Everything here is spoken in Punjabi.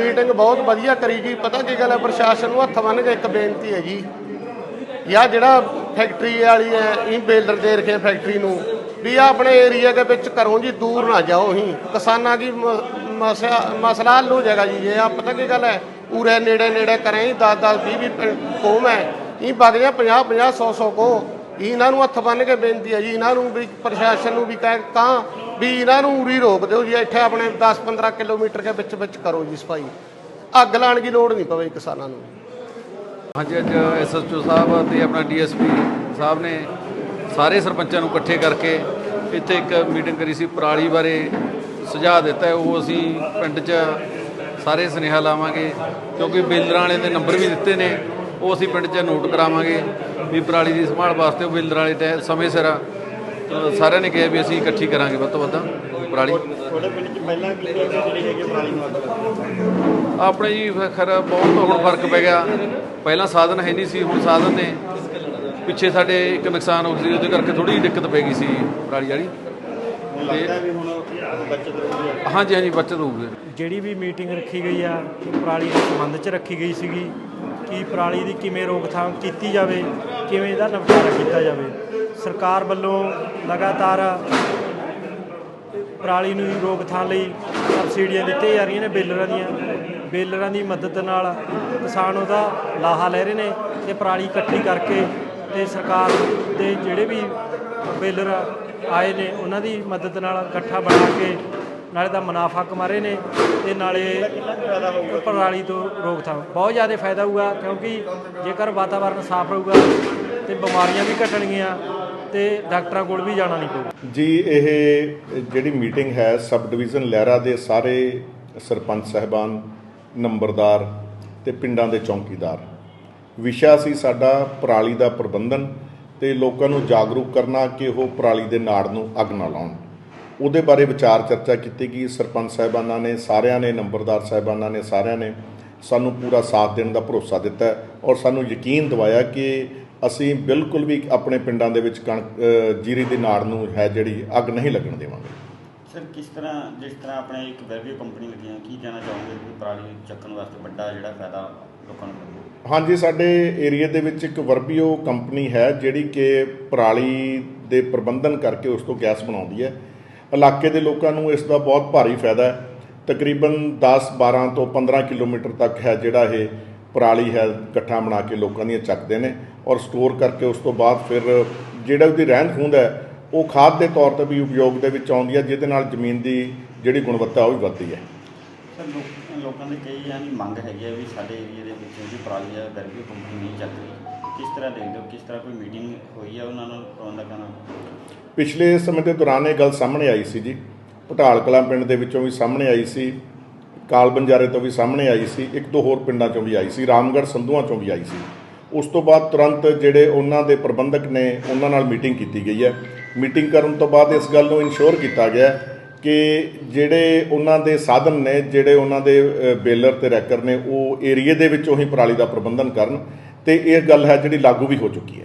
ਮੀਟਿੰਗ ਬਹੁਤ ਵਧੀਆ ਕਰੀ ਗਈ। ਪਤਾ ਕੀ ਗੱਲ ਹੈ, ਪ੍ਰਸ਼ਾਸਨ ਨੂੰ ਹੱਥ ਬੰਨ੍ਹ ਕੇ ਇੱਕ ਬੇਨਤੀ ਹੈ ਜੀ ਯਾ ਜਿਹੜਾ ਫੈਕਟਰੀ ਵਾਲੀ ਹੈ, ਇਹ ਬੇਲਰ ਦੇ ਰਖੇ ਫੈਕਟਰੀ ਨੂੰ, ਵੀ ਆਹ ਆਪਣੇ ਏਰੀਆ ਦੇ ਵਿੱਚ ਕਰੋ ਜੀ ਦੂਰ ਨਾ ਜਾਓ ਹੀ ਕਿਸਾਨਾਂ ਦੀ ਮਸਾ- ਮਸਲਾ ਹੱਲ ਹੋ ਜਾਏਗਾ ਜੀ। ਇਹ ਆ ਪਤਾ ਕੀ ਗੱਲ ਹੈ, ਪੂਰੇ ਨੇੜੇ ਨੇੜੇ ਕਰੇ 10 10 20 20 ਕੋਮ ਹੈ ਇਹ ਵਗ ਗਿਆ 50 50 100 100 ਕੋ। ਇਹਨਾਂ ਨੂੰ ਹੱਥ ਬੰਨ੍ਹ ਕੇ ਬੇਨਤੀ ਹੈ ਜੀ, ਇਹਨਾਂ ਨੂੰ ਵੀ ਪ੍ਰਸ਼ਾਸਨ ਨੂੰ ਵੀ ਕਹਿ ਤਾਂ ਵੀ ਇਹਨਾਂ ਨੂੰ ਉਰੀ ਰੋਕ ਦਿਓ ਜੀ, ਇੱਥੇ ਆਪਣੇ 10 15 ਕਿਲੋਮੀਟਰ ਦੇ ਵਿੱਚ ਵਿੱਚ ਕਰੋ ਜੀ ਸਫ਼ਾਈ। ਅੱਗ ਲਾਉਣ ਦੀ ਲੋੜ ਨਹੀਂ ਪਵੇ ਕਿਸਾਨਾਂ ਨੂੰ। ਹਾਂਜੀ, ਅੱਜ ਐਸਐਸਓ ਸਾਹਿਬ ਤੇ ਆਪਣਾ ਡੀਐਸਪੀ ਸਾਹਿਬ ਨੇ ਸਾਰੇ ਸਰਪੰਚਾਂ ਨੂੰ ਇਕੱਠੇ ਕਰਕੇ ਇੱਥੇ ਇੱਕ ਮੀਟਿੰਗ ਕਰੀ ਸੀ, ਪਰਾਲੀ ਬਾਰੇ ਸੁਝਾਅ ਦਿੱਤਾ ਉਹ ਅਸੀਂ ਪਿੰਡ 'ਚ ਸਾਰੇ ਸੁਨੇਹਾ ਲਾਵਾਂਗੇ, ਕਿਉਂਕਿ ਬਿਲਡਰਾਂ ਵਾਲੇ ਦੇ ਨੰਬਰ ਵੀ ਦਿੱਤੇ ਨੇ, ਉਹ ਅਸੀਂ ਪਿੰਡ 'ਚ ਨੋਟ ਕਰਾਵਾਂਗੇ। ਵੀ ਪਰਾਲੀ ਦੀ ਸੰਭਾਲ ਵਾਸਤੇ ਉਹ ਬਿਲਡਰ ਵਾਲੇ ਟੈ ਸਮੇਂ ਸਿਰ ਸਾਰਿਆਂ ਨੇ ਕਿਹਾ ਵੀ ਅਸੀਂ ਇਕੱਠੀ ਕਰਾਂਗੇ ਵੱਧ ਤੋਂ ਵੱਧ ਪਰਾਲੀ। ਤੁਹਾਡੇ ਪਿੰਡ 'ਚ ਪਹਿਲਾਂ ਕਿੰਨੇ ਕੁ ਜਿਹੜੇ ਹੈਗੇ ਪਰਾਲੀ ਨੂੰ ਅੱਗ ਲੱਗੀ ਆਪਣੇ ਜੀ ਖਰਾ ਬਹੁਤ ਹੁਣ ਫ਼ਰਕ ਪੈ ਗਿਆ। ਪਹਿਲਾਂ ਸਾਧਨ ਹੈ ਨਹੀਂ ਸੀ ਹੁਣ ਸਾਧਨ ਨੇ। ਪਿੱਛੇ ਸਾਡੇ ਇੱਕ ਨੁਕਸਾਨ ਹੋ ਸੀ ਉਹਦੇ ਕਰਕੇ ਥੋੜੀ ਦਿੱਕਤ ਪੈ ਗਈ ਸੀ ਪਰਾਲੀ ਵਾਲੀ। ਹੁਣ ਲੱਗਦਾ ਵੀ ਹੁਣ ਬੱਚਤ ਰਹੂਗੀ ਹਾਂਜੀ ਹਾਂਜੀ ਬੱਚਤ ਹੋਊਗੀ ਜਿਹੜੀ ਵੀ ਮੀਟਿੰਗ ਰੱਖੀ ਗਈ ਆ ਪਰਾਲੀ ਦੇ ਸੰਬੰਧ 'ਚ ਰੱਖੀ ਗਈ ਸੀਗੀ। ਕਿ ਪਰਾਲੀ ਦੀ ਕਿਵੇਂ ਰੋਕਥਾਮ ਕੀਤੀ ਜਾਵੇ, ਕਿਵੇਂ ਇਹਦਾ ਨਿਪਟਾਰਾ ਕੀਤਾ ਜਾਵੇ। ਸਰਕਾਰ ਵੱਲੋਂ ਲਗਾਤਾਰ ਪਰਾਲੀ ਨੂੰ ਰੋਕਥਾਮ ਲਈ ਸਬਸਿਡੀਆਂ ਦਿੱਤੀਆਂ ਜਾ ਰਹੀਆਂ ਨੇ ਬੇਲਰਾਂ ਦੀਆਂ। ਬੇਲਰਾਂ ਦੀ ਮਦਦ ਨਾਲ ਕਿਸਾਨ ਉਹਦਾ ਲਾਹਾ ਲੈ ਰਹੇ ਨੇ ਤੇ ਪਰਾਲੀ ਇਕੱਠੀ ਕਰਕੇ ਤੇ ਸਰਕਾਰ ਦੇ ਜਿਹੜੇ ਵੀ ਬੇਲਰ ਆਏ ਨੇ, ਉਹਨਾਂ ਦੀ ਮਦਦ ਨਾਲ ਇਕੱਠਾ ਬਣਾ ਕੇ ਨਾਲੇ ਤਾਂ ਮੁਨਾਫਾ ਕਮਾ ਰਹੇ ਨੇ ਤੇ ਨਾਲੇ ਪਰਾਲੀ ਤੋਂ ਰੋਕਥਾਮ ਬਹੁਤ ਜ਼ਿਆਦਾ ਫਾਇਦਾ ਹੋਊਗਾ ਕਿਉਂਕਿ ਜੇਕਰ ਵਾਤਾਵਰਨ ਸਾਫ਼ ਰਹੂਗਾ ਤੇ ਬਿਮਾਰੀਆਂ ਵੀ ਘਟਣਗੀਆਂ ਤੇ ਡਾਕਟਰਾਂ ਕੋਲ ਵੀ ਜਾਣਾ ਨਹੀਂ ਪਊਗਾ। ਜੀ, ਇਹ ਜਿਹੜੀ ਮੀਟਿੰਗ ਹੈ ਸਬ ਡਿਵੀਜ਼ਨ ਲਹਿਰਾ ਦੇ ਸਾਰੇ ਸਰਪੰਚ ਸਹਿਬਾਨ, ਨੰਬਰਦਾਰ ਤੇ ਪਿੰਡਾਂ ਦੇ ਚੌਕੀਦਾਰ। ਵਿਸ਼ਾ ਸੀ ਸਾਡਾ ਪਰਾਲੀ ਦਾ ਪ੍ਰਬੰਧਨ ਤੇ ਲੋਕਾਂ ਨੂੰ ਜਾਗਰੂਕ ਕਰਨਾ ਕਿ ਉਹ ਪਰਾਲੀ ਦੇ ਨਾੜ ਨੂੰ ਅੱਗ ਨਾ ਲਾਉਣ। ਉਹਦੇ ਬਾਰੇ ਵਿਚਾਰ ਚਰਚਾ ਕੀਤੀ ਗਈ। ਸਰਪੰਚ ਸਾਹਿਬਾਨਾਂ ਨੇ ਸਾਰਿਆਂ ਨੇ ਨੰਬਰਦਾਰ ਸਾਹਿਬਾਨਾਂ ਨੇ ਸਾਰਿਆਂ ਨੇ ਸਾਨੂੰ ਪੂਰਾ ਸਾਥ ਦੇਣ ਦਾ ਭਰੋਸਾ ਦਿੱਤਾ ਔਰ ਸਾਨੂੰ ਯਕੀਨ ਦਿਵਾਇਆ ਕਿ ਅਸੀਂ ਬਿਲਕੁਲ ਵੀ ਆਪਣੇ ਪਿੰਡਾਂ ਦੇ ਵਿੱਚ ਕਣਕ ਜੀਰੀ ਦੀ ਨਾੜ ਨੂੰ ਹੈ ਜਿਹੜੀ ਅੱਗ ਨਹੀਂ ਲੱਗਣ ਦੇਵਾਂਗੇ। ਸਰ ਕਿਸ ਤਰ੍ਹਾਂ ਜਿਸ ਤਰ੍ਹਾਂ ਆਪਣੇ ਇੱਕ ਵੈਬਿਓ ਕੰਪਨੀ ਲੱਗੀਆਂ ਕੀ ਕਹਿਣਾ ਚਾਹੋਗੇ ਕਿ ਪਰਾਲੀ ਚੱਕਣ ਵਾਸਤੇ ਵੱਡਾ ਜਿਹੜਾ ਫਾਇਦਾ ਲੋਕਾਂ ਨੂੰ ਮਿਲੂ? ਹਾਂਜੀ ਸਾਡੇ ਏਰੀਆ ਦੇ ਵਿੱਚ ਇੱਕ ਵਰਬੀਓ ਕੰਪਨੀ ਹੈ ਜਿਹੜੀ ਕਿ ਪਰਾਲੀ ਦੇ ਪ੍ਰਬੰਧਨ ਕਰਕੇ ਉਸ ਤੋਂ ਗੈਸ ਬਣਾਉਂਦੀ ਹੈ। ਇਲਾਕੇ ਦੇ ਲੋਕਾਂ ਨੂੰ ਇਸ ਦਾ ਬਹੁਤ ਭਾਰੀ ਫਾਇਦਾ ਹੈ। ਤਕਰੀਬਨ 10 12 ਤੋਂ 15 ਕਿਲੋਮੀਟਰ ਤੱਕ ਹੈ ਜਿਹੜਾ ਇਹ ਪਰਾਲੀ ਹੈ, ਇਕੱਠਾ ਬਣਾ ਕੇ ਲੋਕਾਂ ਦੀਆਂ ਚੱਕਦੇ ਨੇ ਔਰ ਸਟੋਰ ਕਰਕੇ ਉਸ ਤੋਂ ਬਾਅਦ ਫਿਰ ਜਿਹੜਾ ਉਹਦੀ ਰਹਿੰਦ ਖੂੰਹਦ ਹੈ, ਉਹ ਖਾਦ ਦੇ ਤੌਰ ਤੇ ਵੀ ਉਪਯੋਗ ਦੇ ਵਿੱਚ ਆਉਂਦੀ ਹੈ, ਜਿਹਦੇ ਨਾਲ ਜ਼ਮੀਨ ਦੀ ਜਿਹੜੀ ਗੁਣਵੱਤਾ ਉਹ ਵੀ ਵੱਧਦੀ ਹੈ। ਸਰ, ਲੋਕਾਂ ਦੇ ਕਈ ਯਾਨੀ ਮੰਗ ਹੈਗੀ ਹੈ ਵੀ ਸਾਡੇ ਏਰੀਆ ਦੇ ਵਿੱਚ ਜਿਹੜੀ ਪਰਾਲੀ ਹੈ ਵੈਬਿਓ ਕੰਪਨੀ ਨਹੀਂ ਚੱਕ ਰਹੀ। ਕਿਸ ਤਰ੍ਹਾਂ ਦੇਖਦੇ ਹੋ, ਕਿਸ ਤਰ੍ਹਾਂ ਕੋਈ ਮੀਟਿੰਗ ਹੋਈ ਹੈ ਉਹਨਾਂ ਨਾਲ ਪ੍ਰਬੰਧਕਾਂ ਨਾਲ ਪਿਛਲੇ ਸਮੇਂ ਦੇ ਦੌਰਾਨ ਇਹ ਗੱਲ ਸਾਹਮਣੇ ਆਈ ਸੀ ਜੀ। ਪਟਾਲ ਕਲਾਂ ਪਿੰਡ ਦੇ ਵਿੱਚੋਂ ਵੀ ਸਾਹਮਣੇ ਆਈ ਸੀ। ਕਾਲ ਬੰਜਾਰੇ ਤੋਂ ਵੀ ਸਾਹਮਣੇ ਆਈ ਸੀ। ਇੱਕ ਦੋ ਹੋਰ ਪਿੰਡਾਂ ਚੋਂ ਵੀ ਆਈ ਸੀ। ਰਾਮਗੜ੍ਹ ਸੰਧੂਆਂ ਚੋਂ ਵੀ ਆਈ ਸੀ। ਉਸ ਤੋਂ ਬਾਅਦ ਤੁਰੰਤ ਜਿਹੜੇ ਉਹਨਾਂ ਦੇ ਪ੍ਰਬੰਧਕ ਨੇ, ਉਹਨਾਂ ਨਾਲ ਮੀਟਿੰਗ ਕੀਤੀ ਗਈ ਹੈ। ਮੀਟਿੰਗ ਕਰਨ ਤੋਂ ਬਾਅਦ ਇਸ ਗੱਲ ਨੂੰ ਇਨਸ਼ੋਰ ਕੀਤਾ ਗਿਆ ਕਿ ਜਿਹੜੇ ਉਹਨਾਂ ਦੇ ਸਾਧਨ ਨੇ, ਜਿਹੜੇ ਉਹਨਾਂ ਦੇ ਬੇਲਰ ਤੇ ਰੈਕਰ ਨੇ, ਉਹ ਏਰੀਏ ਦੇ ਵਿੱਚੋਂ ਹੀ ਪਰਾਲੀ ਦਾ ਪ੍ਰਬੰਧਨ ਕਰਨ ਤੇ ਇਹ ਗੱਲ ਹੈ ਜਿਹੜੀ ਲਾਗੂ ਵੀ ਹੋ ਚੁੱਕੀ ਹੈ।